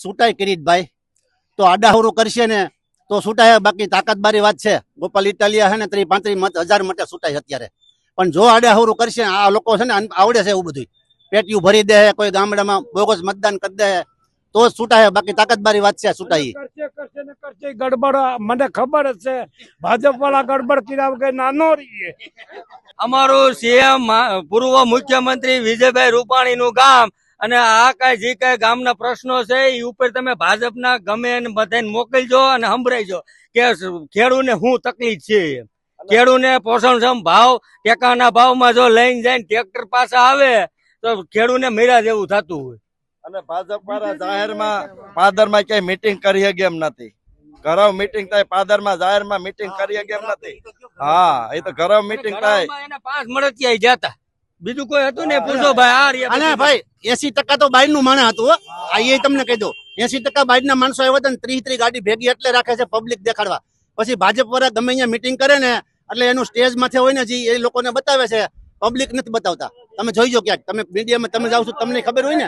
છૂટાય કિરીટભાઈ તો આડાહુરું કરશે ને તો છૂટાય. બાકી તાકાતબારી વાત છે. ગોપાલ ઇટાલિયા છે ને ત્રી પાંત્રીસ હજાર માટે છૂટાય અત્યારે. પણ જો આડાહુરું કરશે આ લોકો છે ને આવડે છે એવું બધું પેટીયું ભરી દે કોઈ ગામડામાં બોગસ મતદાન કરી દે તો જ છૂટાય. બાકી તાકાતબારી વાત છે છૂટાય કરશે કરશે ને કરશે ગડબડ મને ખબર જ છે. ભાજપ વાળા ગડબડ કર્યા વગર નાનો રહીએ. અમારું સીએમ પૂર્વ મુખ્યમંત્રી વિજયભાઈ રૂપાણી નું ગામ અને આ કઈ જે કઈ ગામના પ્રશ્નો છે એ ઉપર તમે ભાજપના ગમે એને બધાને મોકલજો અને સંભળાઈજો કે ખેડૂને શું તકલીફ છે. ખેડૂને પોષણક્ષમ ભાવ ટેકાના ભાવમાં જો લઈને જાય ટ્રેક્ટર પાસે આવે તો ખેડૂને મેળા જેવું થતું હોય. અને ભાજપ વાળા જાહેરમાં પાદરમાં ક્યાંય મીટિંગ કરી શકે એમ નથી. ઘરવ મીટિંગ થાય પાદરમાં જાહેરમાં મીટિંગ કરી શકે એમ નથી. હા એ તો ઘરવ મીટિંગ થાય. પાંચ મળતિયા જતા. બીજું કોઈ હતું ને પૂછો ભાઈ આ અને ભાઈ એસી ટકા તો બાઈડનું માણસ હતું. આ એ તમને કહી દો એસી ટકા બાઈડ ના માણસો આવ્યા હતા ને ત્રીસ ત્રીસ ગાડી ભેગી એટલે રાખે છે પબ્લિક દેખાડવા. પછી ભાજપ વાળા ગમે અહીંયા મીટિંગ કરે ને એટલે એનું સ્ટેજ માથે હોય ને જે એ લોકોને બતાવે છે પબ્લિક નથી બતાવતા. તમે જોઈજો ક્યાંક. તમે મીડિયામાં તમે જાવ છો તમને ખબર હોય ને.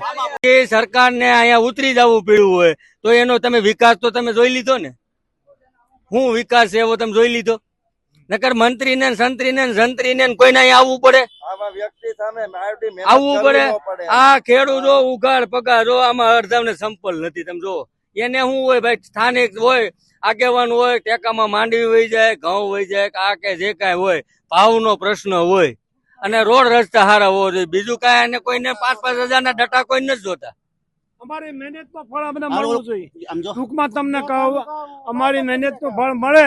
એ સરકારને અહીંયા ઉતરી જવું પડ્યું હોય તો એનો તમે વિકાસ તો તમે જોઈ લીધો ને? હું વિકાસ એવો તમે જોઈ લીધો? નકર મંત્રી ને સંત્રી ને સંત્રી ને કોઈને અહીંયા આવવું પડે? આવા વ્યક્તિ સામે આવવું પડે. ન પડે. આ ખેડૂતો ઉઘાડ પગાર જો આમાં અડધાને સંપલ નથી. તમે જો એને શું હોય ભાઈ? સ્થાનિક હોય આગેવાન હોય ટેકામાં માંડવી વહી જાય ઘઉં વહી જાય આ કે જે કાંઈ હોય. ભાવનો પ્રશ્ન હોય. અને રોડ રસ્તા હારા હોવો જોઈએ. બીજું કાંઈ અને કોઈને પાંચ પાંચ હજારના ડટા કોઈ નથી જોતા. અમારી મહેનતનું ફળ અમને મળવું જોઈએ. ટૂંકમાં તમને કહું અમારી મહેનતનું ફળ મળે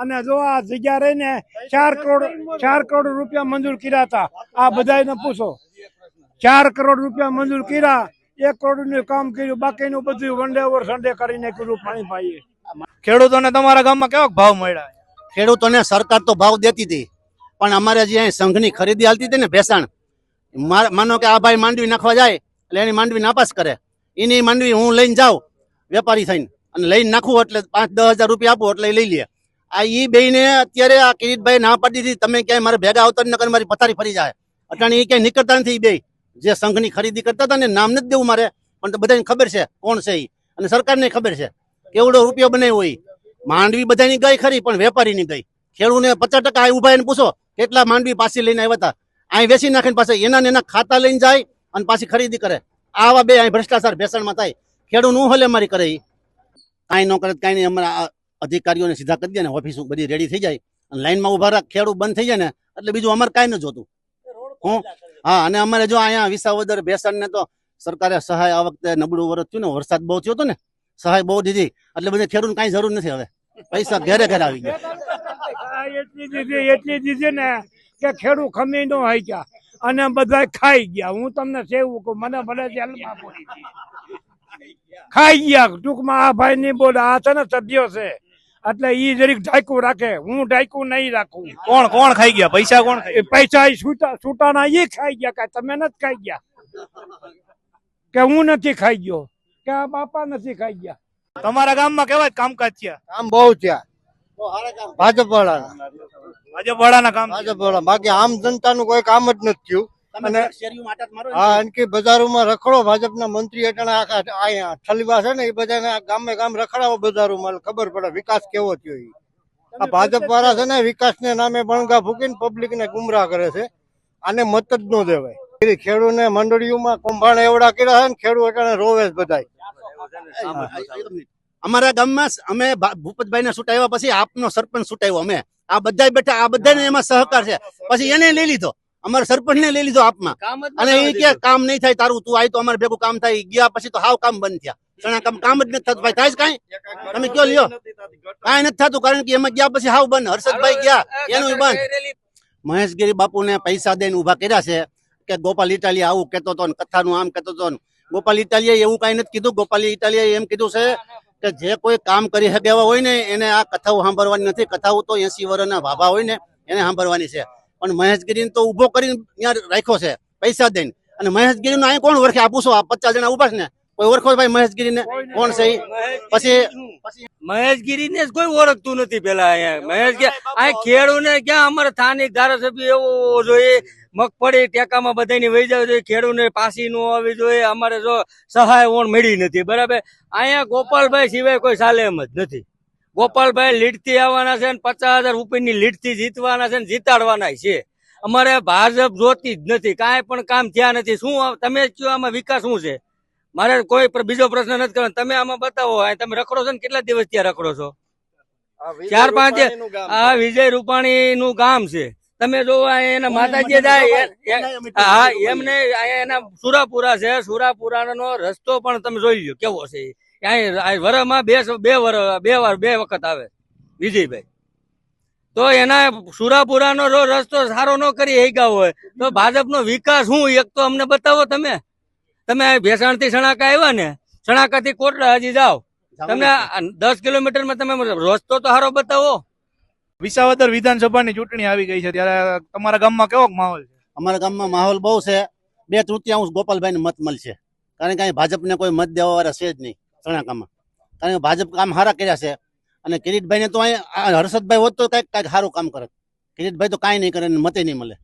અને જો આ જગ્યા રહીને ચાર કરોડ ચાર કરોડ રૂપિયા મંજૂર કર્યા હતા આ બધાને પૂછો. ચાર કરોડ રૂપિયા મંજૂર કર્યા એક કરોડનું કામ કર્યું બાકીનું બધું વન ડે ઓવર સન્ડે કરીને કર્યું પાણી પાઈએ. ખેડૂતોને તમારા ગામમાં કેવો ભાવ મળ્યા? ખેડૂતોને સરકાર તો ભાવ દેતી હતી પણ અમારે જે અહીં સંઘની ખરીદી હાલતી હતી ને ભેસાણ માનો કે આ ભાઈ માંડવી નાખવા જાય એટલે એની માંડવી નાપાસ કરે. એની માંડવી હું લઈને જાઉં વેપારી થઈને અને લઈને નાખું એટલે પાંચ દસ હજાર રૂપિયા આપું એટલે લઈ લે. આ ઈ બેને અત્યારે આ કિરીટભાઈ ના પાડી દીધી. તમે ક્યાંય મારે ભેગા આવતા નકર મારી પથારી ફરી જાય. અટાણે એ ક્યાંય નીકળતા નથી બે જે સંઘની ખરીદી કરતા હતા ને નામ નથી દેવું મારે. પણ બધાને ખબર છે કોણ છે ઈ. અને સરકારને ખબર છે. કેવડો રૂપિયો બનાવ્યો હોય માંડવી બધાની ગઈ ખરી, પણ વેપારીની ગઈ. ખેડૂને પચાસ ટકા અહીં ઊભા એને પૂછો, કેટલા માંડવી પાછી લઈને આવ્યા હતા અહીં વેચી નાખીને પાછા એના એના ખાતા લઈને જાય અને પાછી ખરીદી કરે. આવા બે અહીં ભ્રષ્ટાચાર ભેસણમાં થાય. ખેડૂત હું હલે મારી કરે ઈ. કાંઈ ન કરે, કાંઈ નહીં. અમારા આ અધિકારીઓને સીધા કરી દે ને ઓફિસ બધી રેડી થઈ જાય અને લાઈનમાં ઊભા રાખ ખેડૂત બંધ થઈ જાય ને એટલે બીજું અમારે કાંઈ ન જોતું. હું હા અને અમારે જો અહીંયા વિસાવદર ભેસણ ને તો સરકારે સહાય આ વખતે નબળું વરસ થયું ને વરસાદ બહુ થયો હતો ને સહાય બહુ દીધી. એટલે બધે ખેડૂત કાંઈ જરૂર નથી હવે. પૈસા ઘેરે ઘરે આવી ગયા. એટલી દીધી એટલી દીધી ને કે ખેડૂત ખમી નો હોય ગયા. અને બધા ખાઈ ગયા. હું તમને સેવું કહું મને ભલે જેલમાં પૂરી ખાઈ ગયા. ટૂંકમાં આ ભાઈ ની બોલે આ છે ને સભ્યો છે. એટલે ઈ જરીક ઢાંકું રાખે. હું ઢાંકું નહીં રાખું. કોણ કોણ ખાઈ ગયા? પૈસા કોણ પૈસા છૂટા છૂટાના ઈ ખાઈ ગયા કે તમે નથી ખાઈ ગયા? કે હું નથી ખાઈ ગયો? કે આ બાપા નથી ખાઈ ગયા? તમારા ગામમાં કેવા કામકાજ થયા? કામ બહુ થયા. ભાજપ વાળા ભાજપ વાળાના કામ ભાજપ વાળા બાકી આમ જનતાનું કોઈ કામ જ નથી થયું. તમે શેરીઓમાં આટા જ મારો ને. હા એનકી બજારોમાં રખડો ભાજપના મંત્રી હેઠળ આખા અહીંયા ઠલવા છે ને એ બધાને ગામે ગામ રખડાવો બજારોમાં એટલે ખબર પડે વિકાસ કેવો થયો એ આ ભાજપ વાળા છે ને વિકાસને નામે બણગા ફૂકીને પબ્લિક ને ગુમરાહ કરે છે. આને મત જ ન દેવાય. ખેડૂને મંડળીઓમાં કૌભાંડ એવડા કર્યા છે ને ખેડૂત અટાણે રોવે જ બધાય. અમારા ગામમાં અમે ભૂપતભાઈ ને સુટાવ્યા પછી આપનો સરપંચ સુટાવ્યો અમે. આ બધા બેઠા આ બધાને એમાં સહકાર છે. પછી એને લઈ લીધો. અમારા સરપંચને લઈ લીધો આપમાં. અને એ કે કામ નહીં થાય તારું તું આય તો અમારે ભેગું કામ થાય. ગયા પછી તો હાવ કામ બંધ થયા. ઘણા કામ કામ જ નથી થતું. ભાઈ થાય કઈ? તમે કયો લ્યો? કાંઈ નથી થતું કારણ કે એમાં ગયા પછી હાવ બંધ. હર્ષદભાઈ ગયા. એનું બંધ. મહેશગીરી બાપુને પૈસા દઈને ઊભા કર્યા છે કે ગોપાલ ઇટાલી આવું કેતો હતો કથા કથાનું આમ કેતો હતો ગોપાલ ઇટાલીએ એવું કઈ નથી કીધું. ગોપાલ ઇટાલીએ એમ કીધું છે કે જે કોઈ કામ કરી શકે એવા હોય ને એને આ કથાઓ સાંભળવાની નથી. કથાઓ તો એસી વર્ષના ભાભા હોય ને એને સાંભળવાની છે. પણ મહેશગીરીને તો ઊભો કરીને ત્યાં રાખ્યો છે પૈસા દઈને. અને મહેશગીરીનો અહીં કોણ ઓળખે? આપું પૂછો આ પચાસ જણા ઊભા છે ને? કોઈ ઓળખો ભાઈ મહેશગીરીને કોણ છે પછી મહેશગીરી ને કોઈ ઓળખતું નથી પેલા અહીંયા. મહેશગીરી આ ખેડૂને ક્યાં અમારે સ્થાનિક ધારાસભ્ય એવો જોઈએ? મગફળી ટેકામાં બધાની વહી જવી જોઈએ. ખેડૂતને પાસી નો આવવી જોઈએ. અમારે જો સહાય ઓણ મળી નથી. બરાબર? અહીંયા ગોપાલભાઈ સિવાય કોઈ ચાલે એમ જ નથી. ગોપાલભાઈ લીડથી આવવાના છે પચાસ હજાર રૂપિયાની લીડથી જીતવાના છે જીતાડવાના છે. અમારે ભાજપ જોતી જ નથી કાંઈ પણ કામ થયા નથી. શું તમે કયો આમાં વિકાસ શું છે? મારે કોઈ બીજો પ્રશ્ન નથી કરવાનો. તમે આમાં બતાવો તમે રખડો છો ને કેટલા દિવસ ત્યાં રખડો છો? ચાર પાંચ આ વિજય રૂપાણી નું ગામ છે. તમે જો એના માતાજી હા એમને એના સુરાપુરા છે. સુરાપુરા નો રસ્તો પણ તમે જોઈ લો કેવો છે અહીં આ બે બે વર બે વાર બે વખત આવે વિજયભાઈ. તો એના સુરાપુરાનો નો રસ્તો સારો ન કરી હેગા હોય તો ભાજપનો વિકાસ શું એક તો અમને બતાવો તમે. તમે ભેસાણથી સણાકા આવ્યા ને શણાકા થી કોટડા હજી જાઓ. તમને દસ દસ કિલોમીટરમાં તમે રસ્તો તો સારો બતાવો. વિસાવદર વિધાનસભાની ચૂંટણી આવી ગઈ છે ત્યારે તમારા ગામમાં કેવો માહોલ છે? અમારા ગામમાં માહોલ બહુ છે. બે તૃતીયાંશ ગોપાલભાઈને મત મળશે. કારણ કે અહીં ભાજપને કોઈ મત દેવા વાળા છે જ નહીં. ચણાકામાં કારણ કે ભાજપ કામ સારા કર્યા છે. અને કિરીટભાઈને તો અહીંયા હર્ષદભાઈ હોત તો કંઈક કંઈક સારું કામ કરે કિરીટભાઈ તો કાંઈ નહીં કરે મતે નહીં મળે.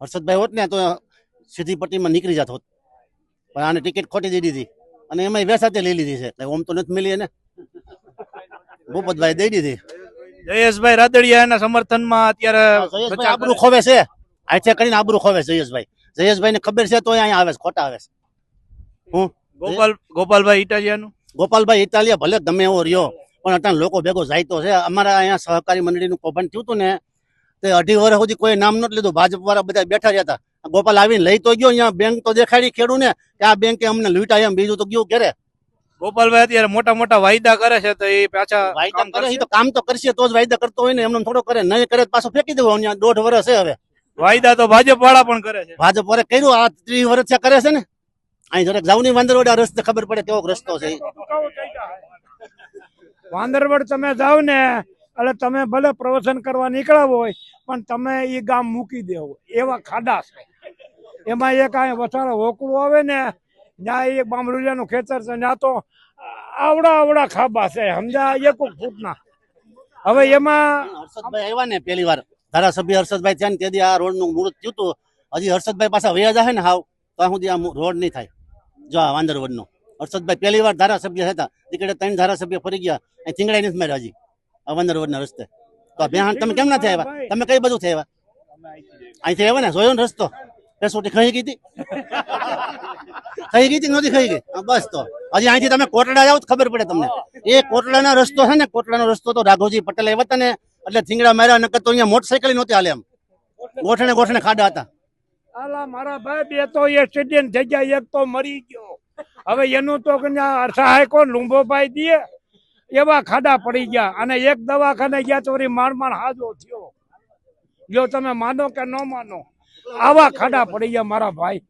હર્ષદભાઈ હોત ને તો સીધી પટ્ટીમાં નીકળી જાત હોત. પણ આને ટિકિટ ખોટી દઈ દીધી. અને એમાં વેસાતે લઈ લીધી છે. ઓમ તો નથી મળી એને. ભૂપતભાઈ દઈ દીધી. જયેશભાઈ રાદડિયા એના સમર્થનમાં અત્યારે આબરૂ ખોવે છે. આઠે કરીને આબરૂ ખોવે છે જયેશભાઈ. જયેશભાઈ ને ખબર છે તો અહીંયા આવે છે ખોટા આવે છે. ગોપાલ ગોપાલભાઈ ઇટાલિયાનું ગોપાલભાઈ ઇટાલિયા ભલે ગમે એવો રહ્યો પણ અત્યારે લોકો ભેગો જાય તો છે. અમારા અહીંયા સહકારી મંડળીનું કૌભાંડ થયું હતું ને તે અઢી વર્ષ સુધી કોઈ નામ નહોતું લીધું. ભાજપ વાળા બધા બેઠા રહ્યા હતા. ગોપાલ આવીને લઈ તો ગયો અહીંયા બેંક તો દેખાડી ખેડૂ ને કે આ બેંકે અમને લૂંટા એમ બીજું તો ગયું ક્યારે? ગોપાલભાઈ અત્યારે મોટા મોટા વાયદા કરે છે તો એ પાછા વાયદા કામ કરે તો કામ તો કરશે તો જ વાયદા કરતો હોય ને એમને થોડો કરે નહીં કરે પાછો ફેંકી દેવો અહીંયા દોઢ વર્ષ છે હવે. વાયદા તો ભાજપ વાળા પણ કરે છે. ભાજપ વાળા કર્યું આ ત્રીસ વર્ષ કરે છે ને. અહીં જરાક જાવની વાંદર રસ્તે ખબર પડે કેવો રસ્તો છે. વાંદરવડ તમે જાઓ ને એટલે તમે ભલે પ્રવચન કરવા નીકળ્યા હોય પણ તમે એ ગામ મૂકી દેવો. એવા ખાડા છે. એમાં એક આ વસાડે હોકડું આવે ને ત્યાં એક બામરૂલિયાનું ખેતર છે ત્યાં તો આવડા આવડા ખાબા છે સમજા એક ફૂટના. હવે એમાં હર્ષદભાઈ આવ્યા ને પહેલી વાર. ધારાસભ્ય હર્ષદભાઈ થયા ને તેથી આ રોડનું મુહૂર્ત થયું હતું. હજી હર્ષદભાઈ પાછા વયા જાય ને હાવ. તો આ સુધી આ રોડ નહીં થાય. જો આ વાંદરવડ નો હર્ષદભાઈ પહેલી વાર ધારાસભ્ય હતા. નીકળે ત્રણ ધારાસભ્ય ફરી ગયા. અહીં થીંગડા નથી માર્યા હજી. આ વાંદરવડ ના રસ્તે. તો આ બેહાણ તમે કેમ ના થયા તમે કઈ બધું થયા અહીંથી આવ્યા ને? જોયો ને રસ્તો? પેસોટી ખાઈ ગઈ હતી ખાઈ ગઈ હતી નહોતી ખાઈ ગઈ? બસ તો. હજી અહીંથી તમે કોટડા જાઓ તો ખબર પડે તમને. એ કોટડાનો રસ્તો છે ને કોટડાનો રસ્તો તો રાઘોજી પટેલ આવ્યા હતા ને એટલે થીંગડા માર્યા નકર તો અહીંયા મોટરસાઇકલ નહોતી હાલે એમ ગોઠણે ગોઠણે ખાડા હતા. આલા મારા ભાઈ બે તો એક્સિડન્ટ થઈ ગયા એક તો મરી ગયો. હવે એનું તો સહાય કોણ લુંબોભાઈ દે? એવા ખાડા પડી ગયા અને એક દવાખાને ગયા તો માર માણ માણ હાજો થયો. જો તમે માનો કે ન માનો આવા ખાડા પડી ગયા મારા ભાઈ.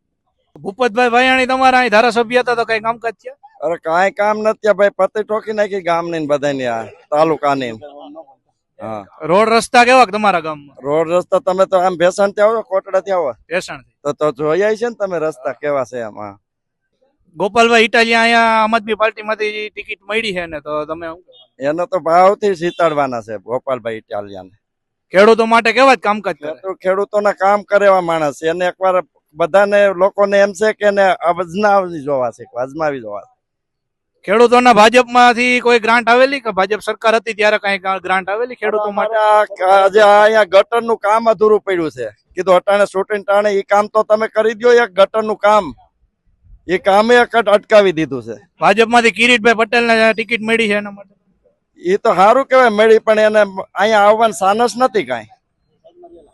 ભૂપતભાઈ ભાઈ તમારા અહીં ધારાસભ્ય હતા તો કઈ કામકાજ છે? અરે કાંઈ કામ નથી ભાઈ પતિ ઠોકી નાખી ગામ ને બધાને આ તાલુકાની. રોડ રસ્તા કેવા તમારા ગામમાં? રોડ રસ્તા તમે તો આમ ભેસણથી આવો કોટડા થી આવો? ભેસણ તો તો જોઈ છે ને તમે રસ્તા કેવા છે આમાં? ગોપાલભાઈ ઇટાલિયા અહીંયા આમ આદમી પાર્ટીમાંથી ટિકિટ મળી છે ને તો તમે એનો તો ભાવથી સીતાડવાના છે ગોપાલભાઈ ઇટાલિયાને. ખેડૂતો માટે કેવા જ કામકાજ કરે? ખેડૂતો ખેડૂતોના કામ કરેવા માણસ છે. એને એકવાર બધાને લોકોને એમ છે કે અજમાવી જોવા છે અજમાવી જોવા. ખેડૂતોના ભાજપમાંથી કોઈ ગ્રાન્ટ આવેલી કે ભાજપ સરકાર હતી ત્યારે કઈ ગ્રાન્ટ આવેલી ખેડૂતો માટે? આજે અહીંયા ગટરનું કામ અધૂરું પડ્યું છે. કીધું અટાણે શૂટિંગ ટાણે એ કામ તો તમે કરી દો એક ગટરનું કામ. એ કામે અટકાવી દીધું છે. ભાજપમાંથી કિરીટભાઈ પટેલને ટિકિટ મળી છે એના માટે? એ તો સારું કહેવાય મળી પણ એને અહીંયા આવવાનું સાનસ નથી કાંઈ.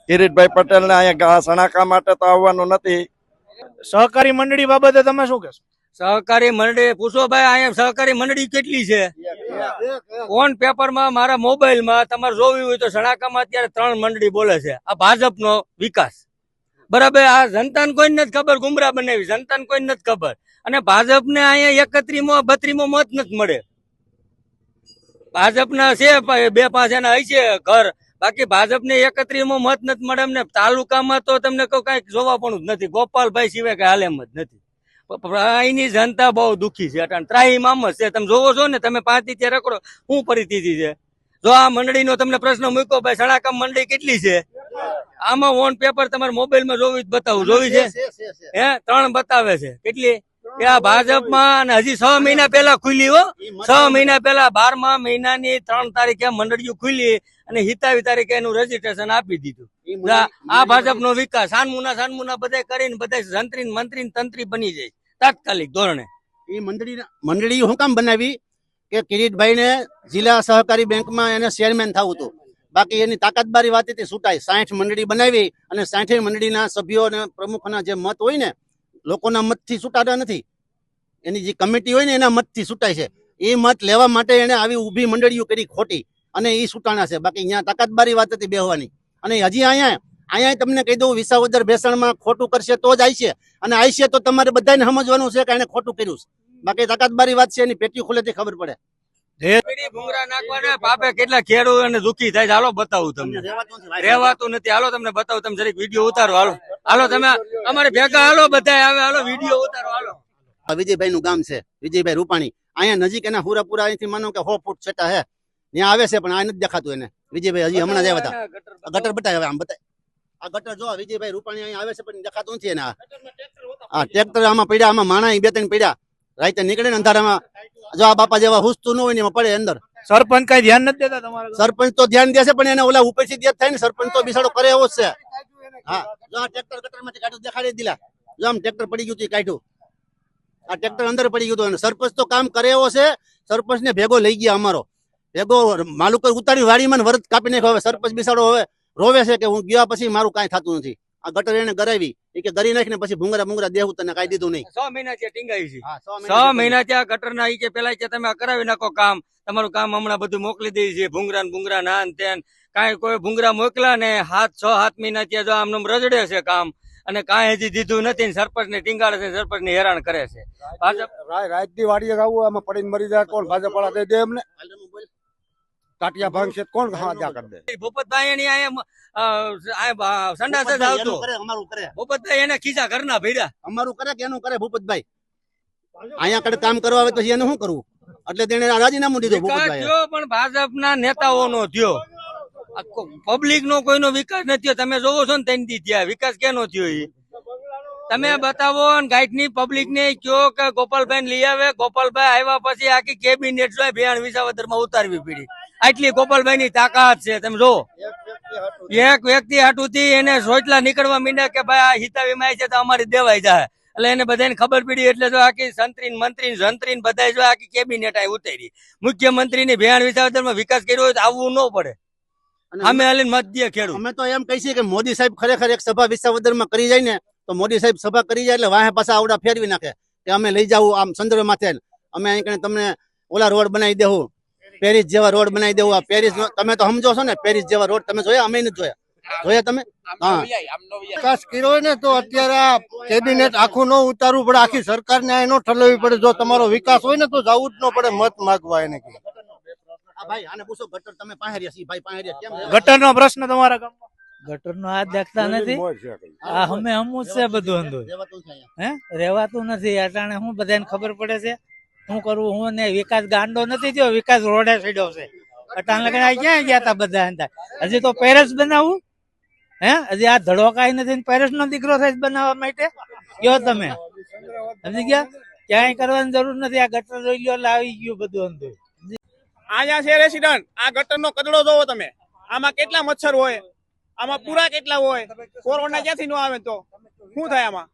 કિરીટભાઈ પટેલ ને અહીંયા સણાકા માટે તો આવવાનું નથી. સહકારી મંડળી બાબતે તમે શું કહેશો? સહકારી મંડળી, પૂછો ભાઈ, અહીંયા સહકારી મંડળી કેટલી છે? ઓન પેપરમાં મારા મોબાઈલમાં તમારે જોવી હોય તો સણાકામાં અત્યારે ત્રણ મંડળી બોલે છે. આ ભાજપનો વિકાસ. બરાબર, આ જનતાને કોઈ નથી ખબર ગુમરા બનાવી. જનતાને કોઈ નથી ખબર. અને ભાજપને અહીંયા એકત્રીમો, બત્રીમો મત નથી મળે. ભાજપના છે બે પાંચ એના હશે ઘર. બાકી ભાજપને એકત્રીમો મત નથી મળે એમને. તાલુકામાં તો તમને કઈ જોવા પણ નથી. ગોપાલભાઈ સિવાય કઈ હાલ એમ જ નથી. અહીંની જનતા બહુ દુઃખી છે અટાણ ત્રાહીમામ જ છે. તમે જોવો છો ને તમે પાંચ ત્યાં રખડો શું પરિસ્થિતિ છે? જો આ મંડળીનો તમને પ્રશ્ન મૂક્યો ભાઈ સણાકામ મંડળી કેટલી છે? આમાં ઓન પેપર તમારે મોબાઈલમાં જોવી બતાવું. જોવી છે? હે ત્રણ બતાવે છે. કેટલી? કે આ ભાજપમાં હજી છ મહિના પહેલા ખુલી હો. છ મહિના પહેલા બારમા મહિનાની ત્રણ તારીખે મંડળીઓ ખુલી અને હિતાવી તારીખે એનું રજીસ્ટ્રેશન આપી દીધું. આ આ ભાજપનો વિકાસ. સાનમુના સાનમુના બધા કરીને બધા જંત્રી મંત્રી તંત્રી બની જાય તાત્કાલિક ધોરણે. એ મંડળી મંડળી શું કામ બનાવી કે કિરીટભાઈને જિલ્લા સહકારી બેંકમાં એને ચેરમેન થવું હતું. બાકી એની તાકાતબારી વાત હતી છૂટાય સાઠ મંડળી બનાવી અને સાઠે મંડળીના સભ્યો અને પ્રમુખના જે મત હોય ને, લોકોના મતથી છૂટાતા નથી. એની જે કમિટી હોય ને, એના મતથી છૂટાય છે. એ મત લેવા માટે એને આવી ઊભી મંડળીઓ કરી ખોટી અને એ છૂટાણા છે. બાકી અહીંયા તાકાતબારી વાત હતી બેહવાની. અને હજી અહીંયા અહીંયા તમને કહી દઉં, વિસાવદર ભેસણમાં ખોટું કરશે તો જ આવશે અને આવશે તો તમારે બધાને સમજવાનું છે કે એને ખોટું કર્યું છે. બાકી તાકાતબારી વાત છે એની પેટી ખુલેથી ખબર પડે. કેટલા ખેડૂત અને દુખી થાય હાલો બતાવું તમને. રેવાતું નથી હાલો તમને બતાવું તમે જરીક વીડિયો ઉતારો હાલો. હાલો તમે અમારે ભેગા હાલો બધા આવે હાલો વીડિયો ઉતારો હાલો. વિજયભાઈ નું ગામ છે વિજયભાઈ રૂપાણી. અહીંયા નજીક એના હુરાપુરા અહીંથી માનો કે હો ફૂટ છેટા હે. ત્યાં આવે છે પણ આ નથી દેખાતું એને. વિજયભાઈ હજી હમણાં જ આવ્યા હતા. આ ગટર બતાવે આમ બતાય આ ગટર જો વિજયભાઈ રૂપાણી અહીં આવે છે પણ દેખાતું નથી એના. આ ટ્રેક્ટર આમાં પડ્યા આમાં માણા ઈ બે ત્રણ પડ્યા. રાતે નીકળે ને અંધારામાં જો આ બાપા જેવા હુસતું ન હોય ને એમાં પડે અંદર. સરપંચ કઈ ધ્યાન નથી દેતા તમારા સરપંચ તો ધ્યાન દેશે પણ એને ઓલા ઉપરથી દેત થાય ને સરપંચ તો બિસાડો કરે એવો જ છે. હા જો આ ટ્રેક્ટર ગટરમાંથી કાઢું દેખાડી જ જો આમ ટ્રેક્ટર પડી ગયું હતું કાઢ્યું. આ ટ્રેક્ટર અંદર પડી ગયું હતું અને સરપંચ તો કામ કરે એવો છે સરપંચ ને ભેગો લઈ ગયા અમારો. ભેગો માલુકર ઉતારી વાડીમાં ને વરદ કાપી નાખ્યો હવે સરપંચ બિસાડો હવે. રોવે છે કે હું ગયા પછી મારું કાંઈ થતું નથી. આ ગટર એને ગરાવી. એ કે ગરી નાખીને પછી ભૂંગરા ભૂંગરા દેવું તને કાંઈ દીધું નહીં. છ મહિના ત્યાં ટીંગાઈ છે. છ મહિના ત્યાં ગટર ના કે પેલા કે તમે કરાવી નાખો કામ. તમારું કામ હમણાં બધું મોકલી દઈ છે. ભૂંગરા ને ભૂંગરા ના તેન. કાંઈ કોઈ ભૂંગરા મોકલા ને હાથ છ હાથ મહિના ત્યાં જો આમનું રજડે છે કામ. અને કાંઈ હજી દીધું નથી ને સરપંચ ને ટીંગાડે છે સરપંચ ને હેરાન કરે છે. ભાજપ રાજની વાડીએ આવું આમાં પડીને મરી જાય કોણ ભાજપ વાળા દે દે એમને? ટાટિયા ભાંગશે કોણ હાજા કરી દે ભૂપતભાઈ એની અહીંયા સંડાસ જ આવતો. અમારું કરે. ભૂપતભાઈ એને ખીચા ઘરના ભર્યા. અમારું કરે કે એનું કરે ભૂપતભાઈ? અહીંયા કડે કામ કરવા આવે તો પછી એને શું કરવું? એટલે તેને રાજીનામું દીધું ભૂપતભાઈ થયો પણ ભાજપના નેતાઓનો થયો. પબ્લિક નો કોઈનો વિકાસ નથી થયો. તમે જોવો છો ને તેની ત્યાં વિકાસ કેનો થયો એ તમે બતાવો ગાઈડની પબ્લિક ને કયો કે ગોપાલભાઈ લઈ આવે? ગોપાલભાઈ આવ્યા પછી આખી કેબિનેટ ભેણ વિસાવદરમાં ઉતારવી પડી. આટલી ગોપાલભાઈ ની તાકાત છે તમે જો એક વ્યક્તિ હાટુથી એને સોચલા નીકળવા માંડ્યા કે ભાઈ આ હિતાવીમાં છે તો અમારી દેવાઈ જાય. એટલે એને બધાને ખબર પડી એટલે જો આખી સંત્રી મંત્રી જંત્રી બધા જો આખી કેબિનેટ આ ઉતરી. મુખ્યમંત્રી ની ભેણ વિસાવદર વિકાસ કર્યો હોય તો આવવું ન પડે. અમે હાલીને મત દે ખેડૂત. અમે તો એમ કહીએ કે મોદી સાહેબ ખરેખર એક સભા વિસાવદરમાં કરી જાય ને તો મોદી સાહેબ સભા કરી જાય એટલે વાહે પાછા આવડા ફેરવી નાખે. કે અમે લઈ જાવું આમ ચંદ્ર માથે અમે અહીં તમને ઓલા રોડ બનાવી દેવું પેરિસ જેવા રોડ બનાવી દેવું. આ પેરિસ તમે તો સમજો છો ને પેરિસ જેવા રોડ તમે જોયા? અમે નથી જોયા. જોયા તમે? હા. વિકાસ કર્યો હોય ને તો અત્યારે આ કેબિનેટ આખું ન ઉતારવું પડે આખી સરકાર ને ન ઠલવવી પડે. જો તમારો વિકાસ હોય ને તો જવું જ ન પડે મત માગવા એને કે. ભાઈ આને પૂછો ગટર તમે પાસે રહ્યા છીએ ભાઈ પાસે કેમ ગટર નો પ્રશ્ન તમારા ગામમાં? ગટર નો હાથ દેખતા નથી. આ હમે હમું છે બધું અંધું. હે? રેવાતું નથી. અટાણે હું બધાને ખબર પડે છે? શું કરવું હું ને વિકાસ ગાંડો નથી થયો, વિકાસ રોડે સીડો છે. અટાણ લગ્ન ક્યાં ગયા હતા બધા અંદર? હજી તો પેરસ બનાવવું હે? હજી આ ધડો નથી પેરસ નો દીકરો થાય બનાવવા માટે? કયો તમે? સમજી ગયા? ક્યાંય કરવાની જરૂર નથી. આ ગટર જોઈ ગયો આવી ગયું બધું અંદર. અહીંયા છે રેસિડન્ટ, આ ગટરનો કચરો જોવો તમે. આમાં કેટલા મચ્છર હોય? આમાં પૂરા કેટલા હોય? કોરોના ક્યાંથી ન આવે તો? શું થાય આમાં?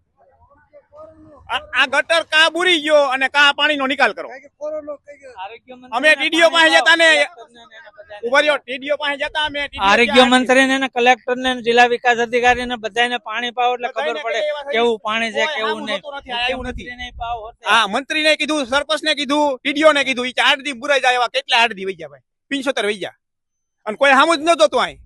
આ આ ગટર કા બુરી ગયો અને કા પાણીનો નિકાલ કરો. અમે ટીડીઓ પાસે જતા ને ઊભા ટીડીઓ પાસે જતા અમે આરોગ્ય મંત્રી ને કલેક્ટર ને જિલ્લા વિકાસ અધિકારી ને બધાને પાણી પાવો એટલે ખબર પડે કેવું પાણી છે કેવું નહીં. નથી, આ એવું નથી. મંત્રીને પાવો હોતે. હા મંત્રી ને કીધું સરપંચ ને કીધું ટીડીઓ ને કીધું ચાર આઠ દી બુરાઈ જાય એવા કેટલા આઠ દી વઈ ગયા ભાઈ? પિંચોતેર વઈ ગયા. અને કોઈ સામું જ નતો અહીં